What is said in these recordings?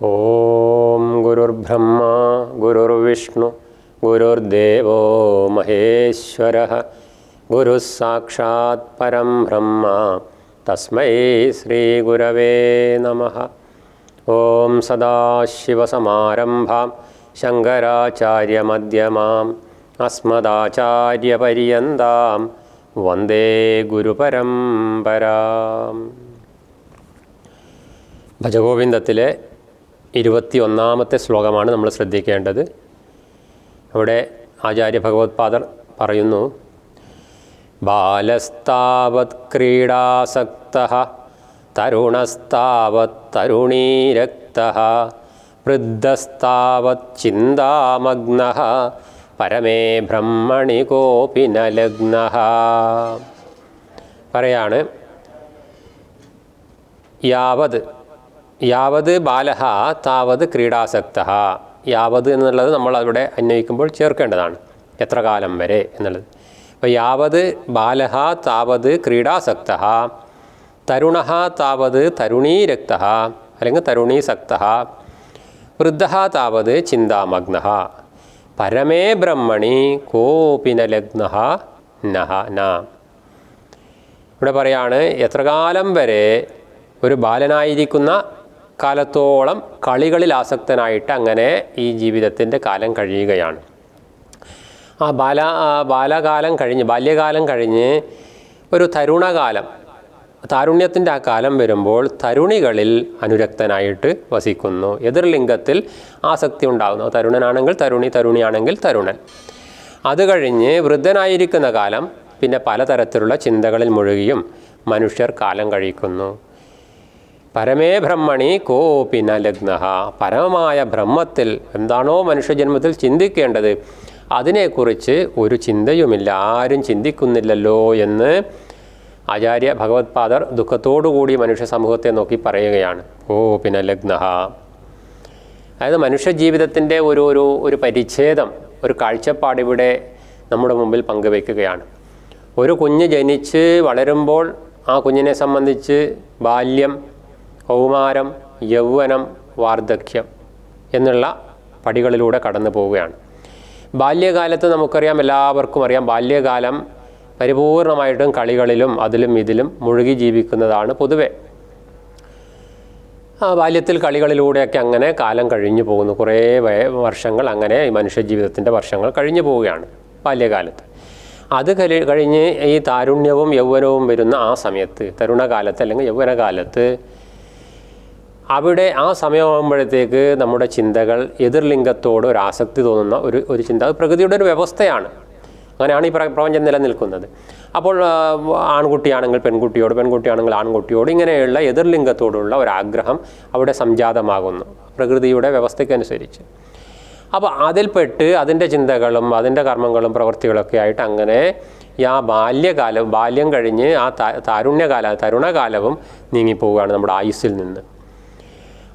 ഓം ഗുരുർബ്രഹ്മ ഗുരുർവിഷ്ണു ഗുരുർദേവോ മഹേശ്വര ഗുരുസാക്ഷാത് പരം ബ്രഹ്മ തസ്മൈ ശ്രീ ഗുരവേ നമ. ഓം സദാശിവസമാരംഭാം ശങ്കരാചാര്യമധ്യമാം അസ്മദാചാര്യപര്യന്താം വന്ദേ ഗുരുപരമ്പരാം. ഭജഗോവിന്ദത്തിലെ ഇരുപത്തി ഒന്നാമത്തെ ശ്ലോകമാണ് നമ്മൾ ശ്രദ്ധിക്കേണ്ടത്. അവിടെ ആചാര്യ ഭഗവത്പാദർ പറയുന്നു ബാലസ്താവത് ക്രീഡാസക്ത തരുണസ്താവത് തരുണീരക്ത വൃദ്ധസ്താവത് ചിന്താമഗ്ന പരമേ ബ്രഹ്മണി കോപി നലഗ്ന. പറയാണ് യാവത് യാവത് ബാലഹ താവത് ക്രീഡാസക്ത യാവത് എന്നുള്ളത് നമ്മൾ അവിടെ അന്വയിക്കുമ്പോൾ ചേർക്കേണ്ടതാണ്. എത്ര കാലം വരെ എന്നുള്ളത്. അപ്പോൾ യാവത് ബാലഹ താവത് ക്രീഡാസക്ത തരുണ താവത് തരുണീരക്ത അല്ലെങ്കിൽ തരുണീസക്ത വൃദ്ധ താവത് ചിന്താമഗ്ന പരമേ ബ്രഹ്മണി കോപിനലഗ്ന നഹ ന. ഇവിടെ പറയാണ് എത്ര കാലം വരെ ഒരു ബാലനായിരിക്കുന്ന കാലത്തോളം കളികളിൽ ആസക്തനായിട്ട് അങ്ങനെ ഈ ജീവിതത്തിന്റെ കാലം കഴിയുകയാണ്. ആ ബാല ബാലകാലം കഴിഞ്ഞ് ബാല്യകാലം കഴിഞ്ഞ് ഒരു തരുണകാലം താരുണ്യത്തിന്റെ ആ കാലം വരുമ്പോൾ തരുണികളിൽ അനുരക്തനായിട്ട് വസിക്കുന്നു. എതിർലിംഗത്തിൽ ആസക്തി ഉണ്ടാകുന്നു. തരുണനാണെങ്കിൽ തരുണി തരുണിയാണെങ്കിൽ തരുണൻ. അത് കഴിഞ്ഞ് വൃദ്ധനായിരിക്കുന്ന കാലം പിന്നെ പലതരത്തിലുള്ള ചിന്തകളിൽ മുഴുകിയും മനുഷ്യർ കാലം കഴിക്കുന്നു. പരമേ ബ്രഹ്മണി കോപിന ലഗ്ന പരമമായ ബ്രഹ്മത്തിൽ എന്താണോ മനുഷ്യജന്മത്തിൽ ചിന്തിക്കേണ്ടത് അതിനെക്കുറിച്ച് ഒരു ചിന്തയുമില്ല. ആരും ചിന്തിക്കുന്നില്ലല്ലോ എന്ന് ആചാര്യ ഭഗവത്പാദർ ദുഃഖത്തോടുകൂടി മനുഷ്യ സമൂഹത്തെ നോക്കി പറയുകയാണ്. ഓ പിന്നെ ലഗ്ന അതായത് മനുഷ്യ ജീവിതത്തിന്റെ ഒരു ഒരു ഒരു പരിച്ഛേദം ഒരു കാഴ്ചപ്പാട് ഇവിടെ നമ്മുടെ മുമ്പിൽ പങ്കുവയ്ക്കുകയാണ്. ഒരു കുഞ്ഞ് ജനിച്ച് വളരുമ്പോൾ ആ കുഞ്ഞിനെ സംബന്ധിച്ച് ബാല്യം കൗമാരം യൗവനം വാർദ്ധക്യം എന്നുള്ള പടികളിലൂടെ കടന്നു പോവുകയാണ്. ബാല്യകാലത്ത് നമുക്കറിയാം എല്ലാവർക്കും അറിയാം ബാല്യകാലം പരിപൂർണമായിട്ടും കളികളിലും അതിലും ഇതിലും മുഴുകി ജീവിക്കുന്നതാണ് പൊതുവെ. ആ ബാല്യത്തിൽ കളികളിലൂടെയൊക്കെ അങ്ങനെ കാലം കഴിഞ്ഞു പോകുന്നു. കുറേ വർഷങ്ങൾ അങ്ങനെ ഈ മനുഷ്യ ജീവിതത്തിന്റെ വർഷങ്ങൾ കഴിഞ്ഞു പോവുകയാണ് ബാല്യകാലത്ത്. അത് കഴി കഴിഞ്ഞ് ഈ താരുണ്യവും യൗവനവും വരുന്ന ആ സമയത്ത് തരുണകാലത്ത് അല്ലെങ്കിൽ യൗവനകാലത്ത് അവിടെ ആ സമയമാകുമ്പോഴത്തേക്ക് നമ്മുടെ ചിന്തകൾ എതിർലിംഗത്തോട് ഒരു ആസക്തി തോന്നുന്ന ഒരു ഒരു ചിന്ത അത് പ്രകൃതിയുടെ ഒരു വ്യവസ്ഥയാണ്. അങ്ങനെയാണ് ഈ പ്ര- പ്രപഞ്ചം നിലനിൽക്കുന്നത്. അപ്പോൾ ആൺകുട്ടിയാണെങ്കിൽ പെൺകുട്ടിയോട് പെൺകുട്ടിയാണെങ്കിൽ ആൺകുട്ടിയോട് ഇങ്ങനെയുള്ള എതിർലിംഗത്തോടുള്ള ഒരു ആഗ്രഹം അവിടെ സംജാതമാകുന്നു പ്രകൃതിയുടെ വ്യവസ്ഥയ്ക്കനുസരിച്ച്. അപ്പോൾ അതിൽപ്പെട്ട് അതിന്റെ ചിന്തകളും അതിന്റെ കർമ്മങ്ങളും പ്രവൃത്തികളൊക്കെ ആയിട്ട് അങ്ങനെ ആ ബാല്യകാലം ബാല്യം കഴിഞ്ഞ് ആ താരുണ്യകാല തരുണകാലവും നീങ്ങിപ്പോവുകയാണ് നമ്മുടെ ആയുസ്സിൽ നിന്ന്.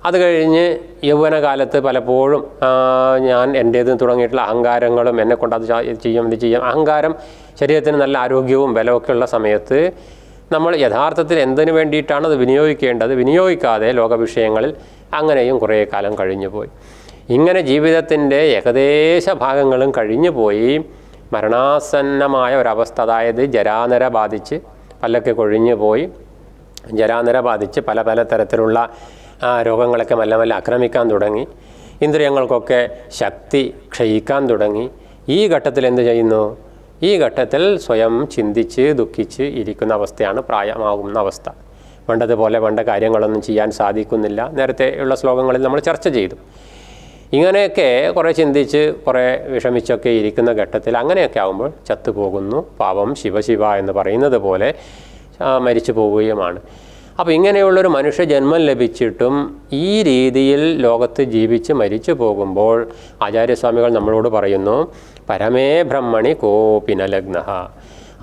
അത് കഴിഞ്ഞ് യൗവനകാലത്ത് പലപ്പോഴും ഞാൻ എന്റേത് തുടങ്ങിയിട്ടുള്ള അഹങ്കാരങ്ങളും എന്നെ അത് ചെയ്യും ഇത് ചെയ്യാം. അഹങ്കാരം ശരീരത്തിന് നല്ല ആരോഗ്യവും ബലമൊക്കെ ഉള്ള സമയത്ത് നമ്മൾ യഥാർത്ഥത്തിൽ എന്തിനു വേണ്ടിയിട്ടാണ് അത് വിനിയോഗിക്കേണ്ടത്? വിനിയോഗിക്കാതെ ലോകവിഷയങ്ങളിൽ അങ്ങനെയും കുറേ കാലം കഴിഞ്ഞു പോയി. ഇങ്ങനെ ജീവിതത്തിന്റെ ഏകദേശ ഭാഗങ്ങളും കഴിഞ്ഞു പോയി. മരണാസന്നമായ ഒരവസ്ഥ അതായത് ജരാനര ബാധിച്ച് പല്ലൊക്കെ കൊഴിഞ്ഞു പോയി. ജരാനര ബാധിച്ച് പല പല തരത്തിലുള്ള ആ, രോഗങ്ങളൊക്കെ മെല്ലെ മെല്ലെ ആക്രമിക്കാൻ തുടങ്ങി. ഇന്ദ്രിയങ്ങൾക്കൊക്കെ ശക്തി ക്ഷയിക്കാൻ തുടങ്ങി. ഈ ഘട്ടത്തിൽ എന്ത് ചെയ്യുന്നു? ഈ ഘട്ടത്തിൽ സ്വയം ചിന്തിച്ച് ദുഃഖിച്ച് ഇരിക്കുന്ന അവസ്ഥയാണ് പ്രായമാകുന്ന അവസ്ഥ. പണ്ടതുപോലെ പണ്ട കാര്യങ്ങളൊന്നും ചെയ്യാൻ സാധിക്കുന്നില്ല. നേരത്തെ ഉള്ള ശ്ലോകങ്ങളിൽ നമ്മൾ ചർച്ച ചെയ്തു. ഇങ്ങനെയൊക്കെ കുറേ ചിന്തിച്ച് കുറേ വിഷമിച്ചൊക്കെ ഇരിക്കുന്ന ഘട്ടത്തിൽ അങ്ങനെയൊക്കെ ആകുമ്പോൾ ചത്തുപോകുന്നു. പാവം ശിവശിവ എന്ന് പറയുന്നത് പോലെ മരിച്ചു പോവുകയുമാണ്. അപ്പോൾ ഇങ്ങനെയുള്ളൊരു മനുഷ്യ ജന്മം ലഭിച്ചിട്ടും ഈ രീതിയിൽ ലോകത്ത് ജീവിച്ച് മരിച്ചു പോകുമ്പോൾ ആചാര്യസ്വാമികൾ നമ്മളോട് പറയുന്നു പരമേ ബ്രഹ്മണി കോപിനലഗ്ന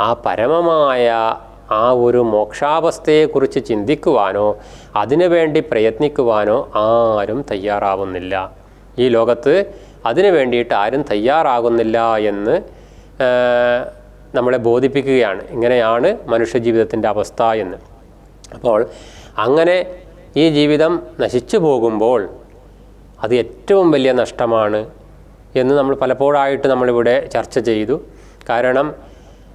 ആ പരമമായ ആ ഒരു മോക്ഷാവസ്ഥയെക്കുറിച്ച് ചിന്തിക്കുവാനോ അതിനുവേണ്ടി പ്രയത്നിക്കുവാനോ ആരും തയ്യാറാവുന്നില്ല. ഈ ലോകത്ത് അതിനു വേണ്ടിയിട്ട് ആരും തയ്യാറാകുന്നില്ല എന്ന് നമ്മളെ ബോധിപ്പിക്കുകയാണ്. ഇങ്ങനെയാണ് മനുഷ്യജീവിതത്തിന്റെ അവസ്ഥ എന്ന്. അപ്പോൾ അങ്ങനെ ഈ ജീവിതം നശിച്ചു പോകുമ്പോൾ അത് ഏറ്റവും വലിയ നഷ്ടമാണ് എന്ന് നമ്മൾ പലപ്പോഴായിട്ട് നമ്മളിവിടെ ചർച്ച ചെയ്തു. കാരണം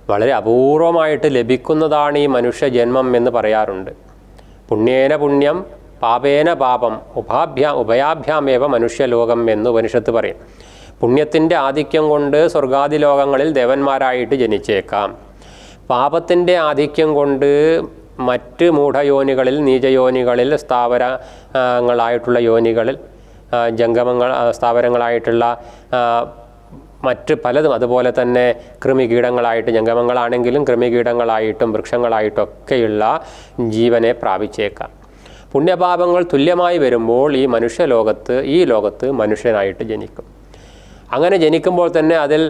വളരെ അപൂർവമായിട്ട് ലഭിക്കുന്നതാണ് ഈ മനുഷ്യ ജന്മം എന്ന് പറയാറുണ്ട്. പുണ്യേന പുണ്യം പാപേന പാപം ഉപാഭ്യാ ഉഭയാഭ്യാമേവ മനുഷ്യലോകം എന്ന് ഉപനിഷത്ത് പറയും. പുണ്യത്തിന്റെ ആധിക്യം കൊണ്ട് സ്വർഗാദി ലോകങ്ങളിൽ ദേവന്മാരായിട്ട് ജനിച്ചേക്കാം. പാപത്തിന്റെ ആധിക്യം കൊണ്ട് മറ്റ് മൂഢയോനികളിൽ നീചയോനികളിൽ സ്ഥാവരങ്ങളായിട്ടുള്ള യോനികളിൽ ജംഗമങ്ങൾ സ്ഥാവരങ്ങളായിട്ടുള്ള മറ്റ് പലതും അതുപോലെ തന്നെ കൃമികീടങ്ങളായിട്ട് ജംഗമങ്ങളാണെങ്കിലും കൃമികീടങ്ങളായിട്ടും വൃക്ഷങ്ങളായിട്ടും ഒക്കെയുള്ള ജീവനെ പ്രാപിച്ചേക്കാം. പുണ്യപാപങ്ങൾ തുല്യമായി വരുമ്പോൾ ഈ മനുഷ്യലോകത്ത് ഈ ലോകത്ത് മനുഷ്യനായിട്ട് ജനിക്കും. അങ്ങനെ ജനിക്കുമ്പോൾ തന്നെ അതിൽ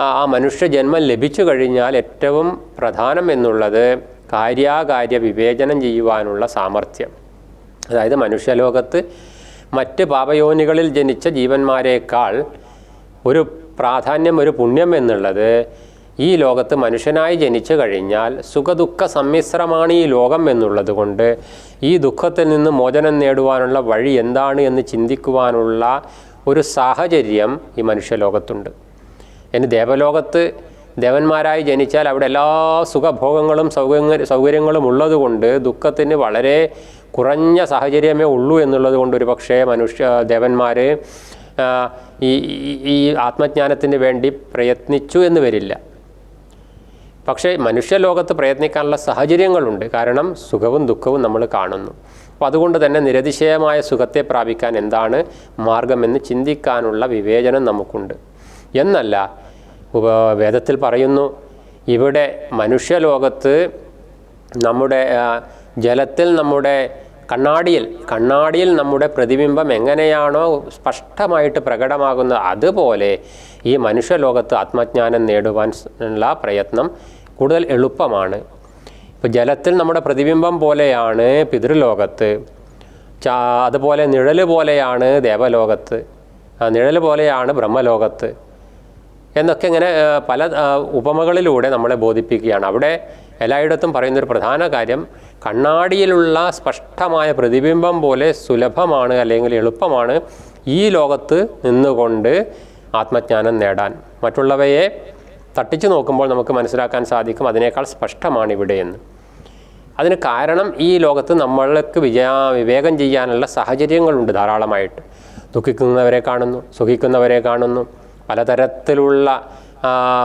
ആ മനുഷ്യ ജന്മം ലഭിച്ചു കഴിഞ്ഞാൽ ഏറ്റവും പ്രധാനം എന്നുള്ളത് കാര്യാകാര്യ വിവേചനം ചെയ്യുവാനുള്ള സാമർഥ്യം. അതായത് മനുഷ്യലോകത്ത് മറ്റ് പാപയോനികളിൽ ജനിച്ച ജീവന്മാരെക്കാൾ ഒരു പ്രാധാന്യം ഒരു പുണ്യം എന്നുള്ളത് ഈ ലോകത്ത് മനുഷ്യനായി ജനിച്ചു കഴിഞ്ഞാൽ സുഖദുഃഖ സമ്മിശ്രമാണ് ഈ ലോകം എന്നുള്ളത് കൊണ്ട് ഈ ദുഃഖത്തിൽ നിന്ന് മോചനം നേടുവാനുള്ള വഴി എന്താണ് എന്ന് ചിന്തിക്കുവാനുള്ള ഒരു സാഹചര്യം ഈ മനുഷ്യലോകത്തുണ്ട്. ഇനി ദേവലോകത്ത് ദേവന്മാരായി ജനിച്ചാൽ അവിടെ എല്ലാ സുഖഭോഗങ്ങളും സൗകര്യ സൗകര്യങ്ങളും ഉള്ളതുകൊണ്ട് ദുഃഖത്തിന് വളരെ കുറഞ്ഞ സാഹചര്യമേ ഉള്ളൂ എന്നുള്ളത് കൊണ്ട് ഒരു പക്ഷേ മനുഷ്യ ദേവന്മാർ ഈ ഈ- ഈ ആത്മജ്ഞാനത്തിന് വേണ്ടി പ്രയത്നിച്ചു എന്ന് വരില്ല. പക്ഷേ മനുഷ്യലോകത്ത് പ്രയത്നിക്കാനുള്ള സാഹചര്യങ്ങളുണ്ട്. കാരണം സുഖവും ദുഃഖവും നമ്മൾ കാണുന്നു. അപ്പോൾ അതുകൊണ്ട് തന്നെ നിരതിശയമായ സുഖത്തെ പ്രാപിക്കാൻ എന്താണ് മാർഗമെന്ന് ചിന്തിക്കാനുള്ള വിവേചനം നമുക്കുണ്ട്. എന്നല്ല ഉപ വേദത്തിൽ പറയുന്നു ഇവിടെ മനുഷ്യലോകത്ത് നമ്മുടെ ജലത്തിൽ നമ്മുടെ കണ്ണാടിയിൽ കണ്ണാടിയിൽ നമ്മുടെ പ്രതിബിംബം എങ്ങനെയാണോ സ്പഷ്ടമായിട്ട് പ്രകടമാകുന്നത് അതുപോലെ ഈ മനുഷ്യലോകത്ത് ആത്മജ്ഞാനം നേടുവാൻ ഉള്ള പ്രയത്നം കൂടുതൽ എളുപ്പമാണ്. ഇപ്പോൾ ജലത്തിൽ നമ്മുടെ പ്രതിബിംബം പോലെയാണ് പിതൃലോകത്ത് അതുപോലെ നിഴൽ പോലെയാണ് ദേവലോകത്ത് നിഴൽ പോലെയാണ് ബ്രഹ്മലോകത്ത്. എന്നൊക്കെ ഇങ്ങനെ പല ഉപമകളിലൂടെ നമ്മളെ ബോധിപ്പിക്കുകയാണ്. അവിടെ എല്ലായിടത്തും പറയുന്നൊരു പ്രധാന കാര്യം കണ്ണാടിയിലുള്ള സ്പഷ്ടമായ പ്രതിബിംബം പോലെ സുലഭമാണ് അല്ലെങ്കിൽ എളുപ്പമാണ് ഈ ലോകത്ത് നിന്നുകൊണ്ട് ആത്മജ്ഞാനം നേടാൻ. മറ്റുള്ളവയെ തട്ടിച്ചു നോക്കുമ്പോൾ നമുക്ക് മനസ്സിലാക്കാൻ സാധിക്കും അതിനേക്കാൾ സ്പഷ്ടമാണ് ഇവിടെയെന്ന്. അതിന് കാരണം ഈ ലോകത്ത് നമ്മൾക്ക് വിജയാ വിവേകം ചെയ്യാനുള്ള സാഹചര്യങ്ങളുണ്ട് ധാരാളമായിട്ട്. ദുഃഖിക്കുന്നവരെ കാണുന്നു സുഖിക്കുന്നവരെ കാണുന്നു പലതരത്തിലുള്ള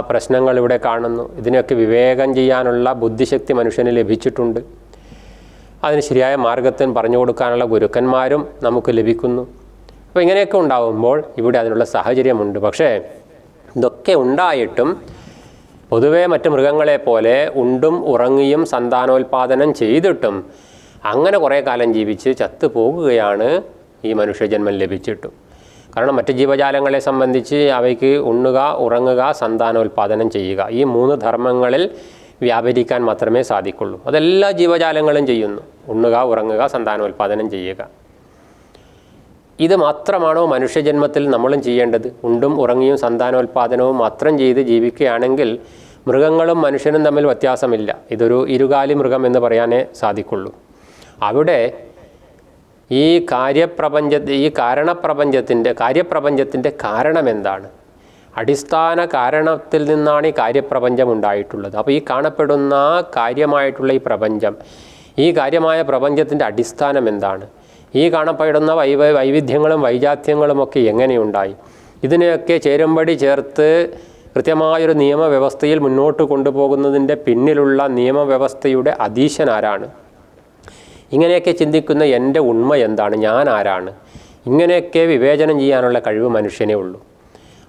പ്രശ്നങ്ങൾ ഇവിടെ കാണുന്നു. ഇതിനൊക്കെ വിവേകം ചെയ്യാനുള്ള ബുദ്ധിശക്തി മനുഷ്യന് ലഭിച്ചിട്ടുണ്ട്. അതിന് ശരിയായ മാർഗത്തിന് പറഞ്ഞു കൊടുക്കാനുള്ള ഗുരുക്കന്മാരും നമുക്ക് ലഭിക്കുന്നു. അപ്പോൾ ഇങ്ങനെയൊക്കെ ഉണ്ടാകുമ്പോൾ ഇവിടെ അതിനുള്ള സാഹചര്യമുണ്ട്. പക്ഷേ ഇതൊക്കെ ഉണ്ടായിട്ടും പൊതുവേ മറ്റ് മൃഗങ്ങളെ പോലെ ഉണ്ടും ഉറങ്ങിയും സന്താനോൽപാദനം ചെയ്തിട്ടും അങ്ങനെ കുറേ കാലം ജീവിച്ച് ചത്തു പോകുകയാണ് ഈ മനുഷ്യജന്മം ലഭിച്ചിട്ടും. കാരണം മറ്റ് ജീവജാലങ്ങളെ സംബന്ധിച്ച് അവയ്ക്ക് ഉണ്ണുക ഉറങ്ങുക സന്താനോൽപാദനം ചെയ്യുക. ഈ മൂന്ന് ധർമ്മങ്ങളിൽ വ്യാപരിക്കാൻ മാത്രമേ സാധിക്കുള്ളൂ. അതെല്ലാ ജീവജാലങ്ങളും ചെയ്യുന്നു. ഉണ്ണുക ഉറങ്ങുക സന്താനോൽപാദനം ചെയ്യുക. ഇത് മാത്രമാണോ മനുഷ്യജന്മത്തിൽ നമ്മളും ചെയ്യേണ്ടത്? ഉണ്ടും ഉറങ്ങിയും സന്താനോൽപാദനവും മാത്രം ചെയ്ത് ജീവിക്കുകയാണെങ്കിൽ മൃഗങ്ങളും മനുഷ്യനും തമ്മിൽ വ്യത്യാസമില്ല. ഇതൊരു ഇരുകാലി മൃഗം എന്ന് പറയാനേ സാധിക്കുള്ളൂ. അവിടെ ഈ കാര്യപ്രപഞ്ച ഈ കാരണപ്രപഞ്ചത്തിന്റെ കാര്യപ്രപഞ്ചത്തിന്റെ കാരണം എന്താണ് അടിസ്ഥാന കാരണത്തിൽ നിന്നാണ് ഈ കാര്യപ്രപഞ്ചം ഉണ്ടായിട്ടുള്ളത്. അപ്പോൾ ഈ കാണപ്പെടുന്ന കാര്യമായിട്ടുള്ള ഈ പ്രപഞ്ചം ഈ കാര്യമായ പ്രപഞ്ചത്തിന്റെ അടിസ്ഥാനം എന്താണ്? ഈ കാണപ്പെടുന്ന വൈവ വൈവിധ്യങ്ങളും വൈജാത്യങ്ങളും ഒക്കെ എങ്ങനെയുണ്ടായി? ഇതിനെയൊക്കെ ചേരുംപടി ചേർത്ത് കൃത്യമായൊരു നിയമവ്യവസ്ഥയിൽ മുന്നോട്ട് കൊണ്ടുപോകുന്നതിന്റെ പിന്നിലുള്ള നിയമവ്യവസ്ഥയുടെ അധീശൻ ആരാണ് ഇങ്ങനെയൊക്കെ ചിന്തിക്കുന്ന എന്റെ ഉണ്മ എന്താണ്? ഞാൻ ആരാണ്? ഇങ്ങനെയൊക്കെ വിവേചനം ചെയ്യാനുള്ള കഴിവ് മനുഷ്യനേ ഉള്ളൂ.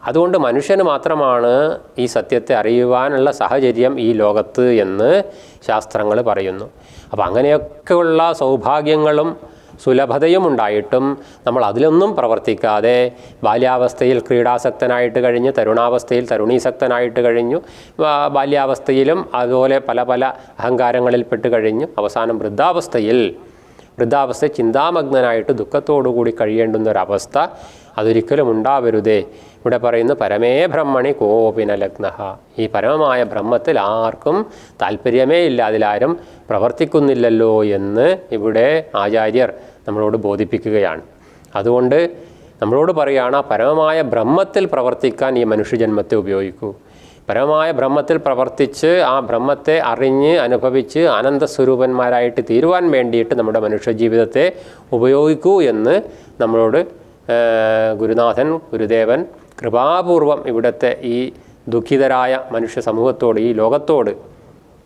അതുകൊണ്ട് മനുഷ്യന് മാത്രമാണ് ഈ സത്യത്തെ അറിയുവാനുള്ള സാഹചര്യം ഈ ലോകത്ത് എന്ന് ശാസ്ത്രങ്ങൾ പറയുന്നു. അപ്പോൾ അങ്ങനെയൊക്കെയുള്ള സൗഭാഗ്യങ്ങളും സുലഭതയും ഉണ്ടായിട്ടും നമ്മൾ അതിലൊന്നും പ്രവർത്തിക്കാതെ ബാല്യാവസ്ഥയിൽ ക്രീഡാസക്തനായിട്ട് കഴിഞ്ഞ് തരുണാവസ്ഥയിൽ തരുണീസക്തനായിട്ട് കഴിഞ്ഞു ബാല്യാവസ്ഥയിലും അതുപോലെ പല പല അഹങ്കാരങ്ങളിൽപ്പെട്ട് കഴിഞ്ഞു. അവസാനം വൃദ്ധാവസ്ഥയിൽ വൃദ്ധാവസ്ഥ ചിന്താമഗ്നനായിട്ട് ദുഃഖത്തോടുകൂടി കഴിയേണ്ടുന്ന ഒരവസ്ഥ അതൊരിക്കലും ഉണ്ടാവരുതേ. ഇവിടെ പറയുന്ന പരമേ ബ്രഹ്മണി കോപിന ലഗ്ന ഈ പരമമായ ബ്രഹ്മത്തിൽ ആർക്കും താല്പര്യമേ ഇല്ല അതിലാരും പ്രവർത്തിക്കുന്നില്ലല്ലോ എന്ന് ഇവിടെ ആചാര്യർ നമ്മളോട് ബോധിപ്പിക്കുകയാണ്. അതുകൊണ്ട് നമ്മളോട് പറയുകയാണ് ആ പരമമായ ബ്രഹ്മത്തിൽ പ്രവർത്തിക്കാൻ ഈ മനുഷ്യജന്മത്തെ ഉപയോഗിക്കൂ. പരമമായ ബ്രഹ്മത്തിൽ പ്രവർത്തിച്ച് ആ ബ്രഹ്മത്തെ അറിഞ്ഞ് അനുഭവിച്ച് ആനന്ദസ്വരൂപന്മാരായിട്ട് തീരുവാൻ വേണ്ടിയിട്ട് നമ്മുടെ മനുഷ്യജീവിതത്തെ ഉപയോഗിക്കൂ എന്ന് നമ്മളോട് ഗുരുനാഥൻ ഗുരുദേവൻ കൃപാപൂർവം ഇവിടുത്തെ ഈ ദുഃഖിതരായ മനുഷ്യ സമൂഹത്തോട് ഈ ലോകത്തോട്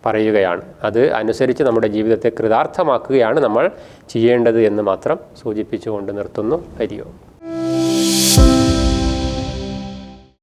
പറയുകയാണ്. അത് അനുസരിച്ച് നമ്മുടെ ജീവിതത്തെ കൃതാർത്ഥമാക്കുകയാണ് നമ്മൾ ചെയ്യേണ്ടത് എന്ന് മാത്രം സൂചിപ്പിച്ചുകൊണ്ട് നിർത്തുന്നു. ഹരിയോ